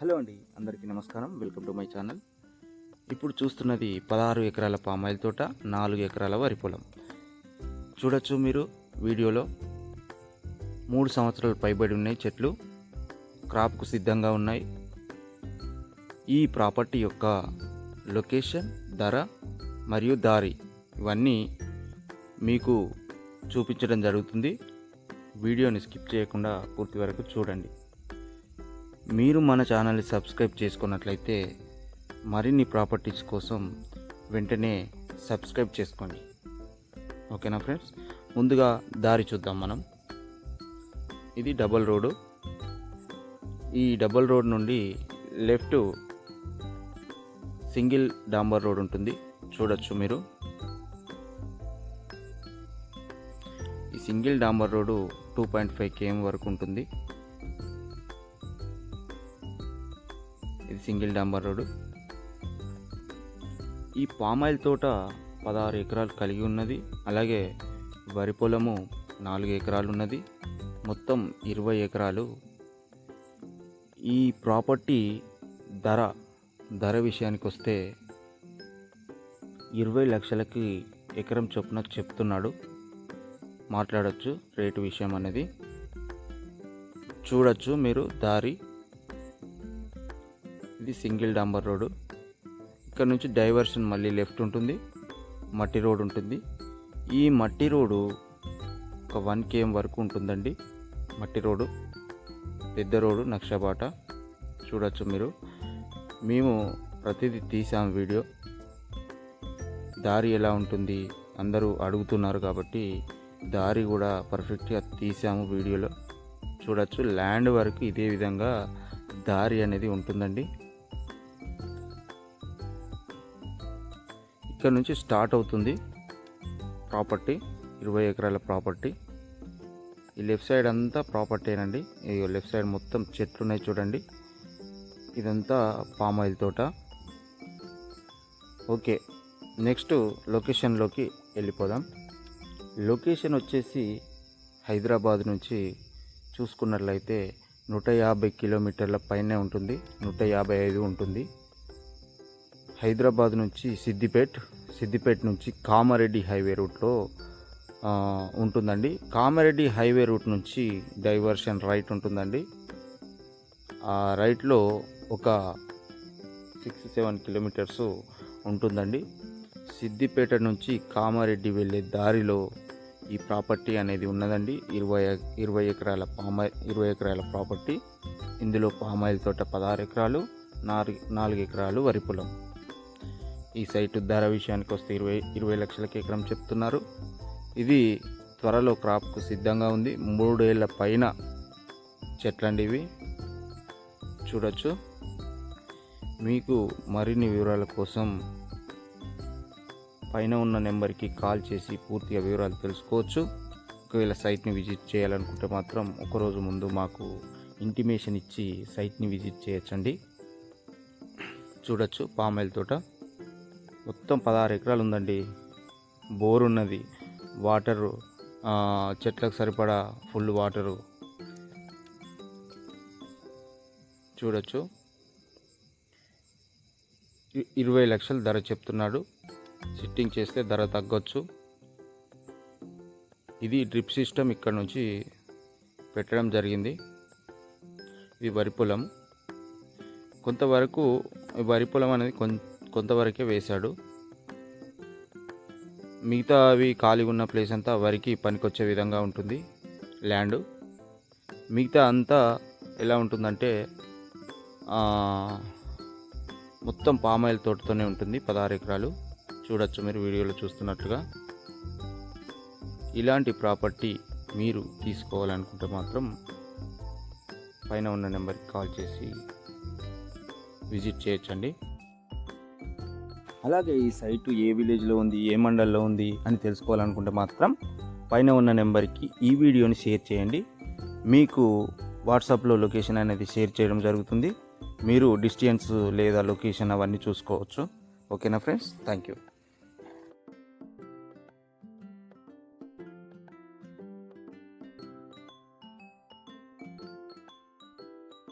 Hello అండి అందరికీ నమస్కారం. Welcome to my channel. ఇప్పుడు చూస్తున్నది పదహారు ఎకరాల పామాయిల్ తోట నాలుగు ఎకరాల వరి పొలం. చూడొచ్చు మీరు వీడియోలో మూడు సంవత్సరాలు పైబడి ఉన్నాయి చెట్లు క్రాప్కు సిద్ధంగా ఉన్నాయి. ఈ ప్రాపర్టీ యొక్క లొకేషన్ ధర మరియు దారి ఇవన్నీ మీకు చూపించడం జరుగుతుంది. వీడియోని స్కిప్ చేయకుండా పూర్తి వరకు చూడండి. మీరు మన ఛానల్ని సబ్స్క్రైబ్ చేసుకున్నట్లయితే మరిన్ని ప్రాపర్టీస్ కోసం వెంటనే సబ్స్క్రైబ్ చేసుకోండి. ఓకేనా ఫ్రెండ్స్? ముందుగా దారి చూద్దాం మనం. ఇది డబల్ రోడ్డు ఈ డబల్ రోడ్ నుండి లెఫ్ట్ సింగిల్ డాంబర్ రోడ్ ఉంటుంది. చూడొచ్చు మీరు. ఈ single డాంబర్ road two point five KM వరకు ఉంటుంది. ఇది సింగిల్ డాంబర్ రోడ్డు ఈ పామాయిల్ తోట పదహారు ఎకరాలు కలిగి ఉన్నది. అలాగే వరి పొలము నాలుగు ఎకరాలు ఉన్నది. మొత్తం ఇరవై ఎకరాలు. ఈ ప్రాపర్టీ ధర ధర విషయానికి వస్తే ఇరవై లక్షలకి ఎకరం చొప్పున చెప్తున్నాడు. మాట్లాడచ్చు రేటు విషయం అనేది. చూడొచ్చు మీరు దారి. ఇది సింగిల్ డాంబర్ రోడ్డు ఇక్కడ నుంచి డైవర్షన్ మళ్ళీ లెఫ్ట్ ఉంటుంది మట్టి రోడ్ ఉంటుంది. ఈ మట్టి రోడ్డు ఒక వన్ కేఎం వరకు ఉంటుందండి మట్టి రోడ్డు పెద్ద రోడ్డు నక్షబాట చూడొచ్చు మీరు. మేము ప్రతిదీ తీసాం వీడియో. దారి ఎలా ఉంటుంది అందరూ అడుగుతున్నారు కాబట్టి దారి కూడా పర్ఫెక్ట్గా తీసాము వీడియోలో. చూడొచ్చు ల్యాండ్ వరకు ఇదే విధంగా దారి అనేది ఉంటుందండి. ఇక్కడ నుంచి స్టార్ట్ అవుతుంది ప్రాపర్టీ ఇరవై ఎకరాల ప్రాపర్టీ. ఈ లెఫ్ట్ సైడ్ అంతా ప్రాపర్టీనండి ఈ లెఫ్ట్ సైడ్ మొత్తం చెట్లు ఉన్నాయి చూడండి. ఇదంతా పామ్ ఆయిల్ తోట. ఓకే నెక్స్ట్ లొకేషన్లోకి వెళ్ళిపోదాం. లొకేషన్ వచ్చేసి హైదరాబాద్ నుంచి చూసుకున్నట్లయితే నూట యాభై కిలోమీటర్ల పైనే ఉంటుంది. నూట యాభై ఐదు ఉంటుంది. హైదరాబాద్ నుంచి సిద్దిపేట్ సిద్దిపేట నుంచి కామారెడ్డి హైవే రూట్లో ఉంటుందండి. కామారెడ్డి హైవే రూట్ నుంచి డైవర్షన్ రైట్ ఉంటుందండి. ఆ రైట్లో ఒక సిక్స్ సెవెన్ కిలోమీటర్స్ ఉంటుందండి. సిద్దిపేట నుంచి కామారెడ్డి వెళ్ళే దారిలో ఈ ప్రాపర్టీ అనేది ఉన్నదండి. ఇరవై ఇరవై ఎకరాల పామాయిల్ ఇరవై ఎకరాల ప్రాపర్టీ. ఇందులో పామాయిల్ తోట పదహారు ఎకరాలు నాలుగు నాలుగు ఎకరాలు వరి పొలం. ఈ సైటు ధర విషయానికి వస్తే ఇరవై ఇరవై లక్షలకి ఎకరం చెప్తున్నారు. ఇది త్వరలో క్రాప్కు సిద్ధంగా ఉంది. మూడేళ్ళ పైన చెట్లండి ఇవి చూడొచ్చు. మీకు మరిన్ని వివరాల కోసం పైన ఉన్న నెంబర్కి కాల్ చేసి పూర్తిగా వివరాలు తెలుసుకోవచ్చు. ఒకవేళ సైట్ని విజిట్ చేయాలనుకుంటే మాత్రం ఒకరోజు ముందు మాకు ఇంటిమేషన్ ఇచ్చి సైట్ని విజిట్ చేయొచ్చండి. చూడొచ్చు పామాయిల్ తోట. మొత్తం పదహారు ఎకరాలు ఉందండి. బోర్ ఉన్నది వాటరు చెట్లకు సరిపడా ఫుల్ వాటరు. చూడొచ్చు. ఇరవై లక్షలు ధర చెప్తున్నాడు. సిట్టింగ్ చేస్తే ధర తగ్గొచ్చు. ఇది డ్రిప్ సిస్టమ్ ఇక్కడ నుంచి పెట్టడం జరిగింది. ఇది వరి పొలం. కొంతవరకు ఈ వరి పొలం అనేది కొం కొంతవరకే వేశాడు. మిగతా అవి ఖాళీగా ఉన్న ప్లేస్ అంతా వరికి పనికొచ్చే విధంగా ఉంటుంది. ల్యాండ్. మిగతా అంతా ఎలా ఉంటుందంటే మొత్తం పామాయిల్ తోటతోనే ఉంటుంది పదహారు ఎకరాలు. చూడొచ్చు మీరు వీడియోలో చూస్తున్నట్లుగా. ఇలాంటి ప్రాపర్టీ మీరు తీసుకోవాలనుకుంటే మాత్రం పైన ఉన్న నెంబర్కి కాల్ చేసి విజిట్ చేయొచ్చండి. అలాగే ఈ సైటు ఏ విలేజ్లో ఉంది ఏ మండల్లో ఉంది అని తెలుసుకోవాలనుకుంటే మాత్రం పైన ఉన్న నెంబర్కి ఈ వీడియోని షేర్ చేయండి. మీకు వాట్సాప్లో లొకేషన్ అనేది షేర్ చేయడం జరుగుతుంది. మీరు డిస్టెన్స్ లేదా లొకేషన్ అవన్నీ చూసుకోవచ్చు. ఓకేనా ఫ్రెండ్స్? Thank you